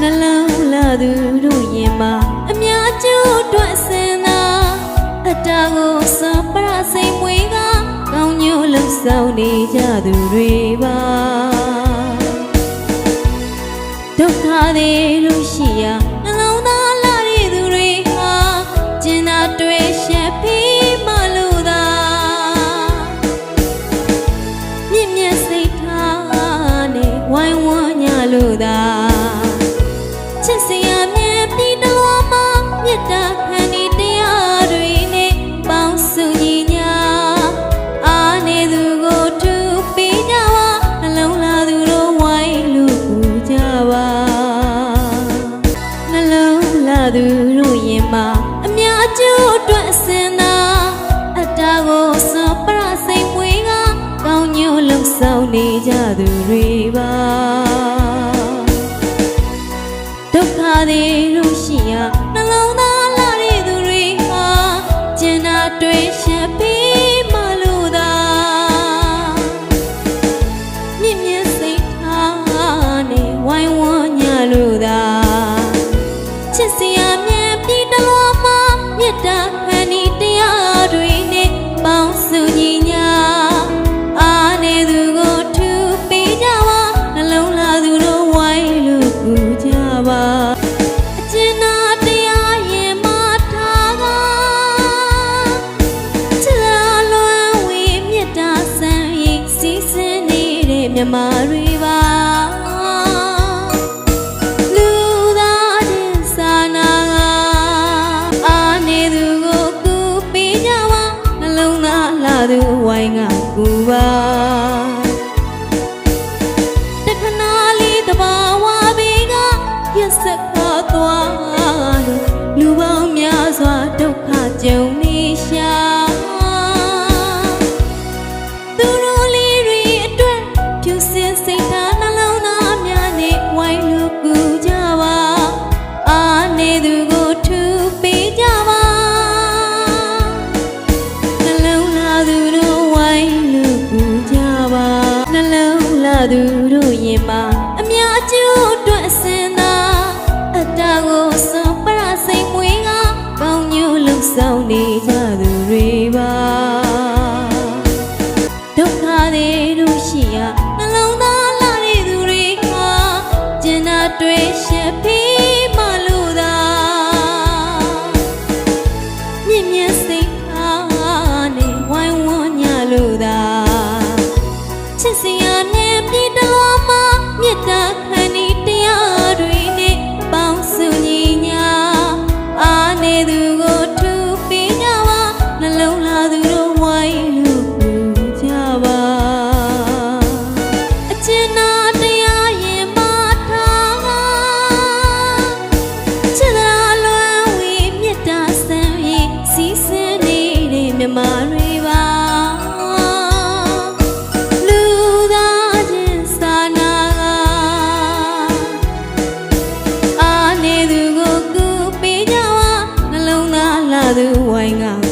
နှလုံးလာသူတို့ရင်မှာအများကျိုးအတွက်စင်သာအတ္တကိုစောပရစိတ်မွေးကကောင်းညို့လှဆောင်နေကြသူတွေပါဒုက္ခတွေလို့ရှိရာနှလုံးသားလာတဲ့သူတွေဟာကျင်နာတွေ့ရှက်ပြီးမလို့သာမြင့်မြတ်စိတ်ထားနဲ့ဝိုင်းဝန်းညလို့သာ ချစ်စရာမြဲပြီးတော့မှမြတ်တာခံဒီတရားတွေနဲ့ပေါင်းစုညီညာအာနေသူကိုသူပေးကြပါနှလုံးလာသူတို့ဝိုင်းလို့ပူကြပါနှလုံးလာသူတို့ရင်မှာအများအကျိုးအတွက်အစင်သာအတ္တကိုစောပရစိတ်မွေးကကောင်းညို့လုံဆောင်နေကြသူတွေပါဒု က္သူဝို သူတို့ရင်မှာအများကျိုးအတွက်အစင်သာအတ္တကိုစောပရစိတ်မွေးကကောင်းညို့လုံဆောင်နေကြသူတွေပါဒုက္ခတွေလို့ရှိရာနှလုံးသားလာ သားလာ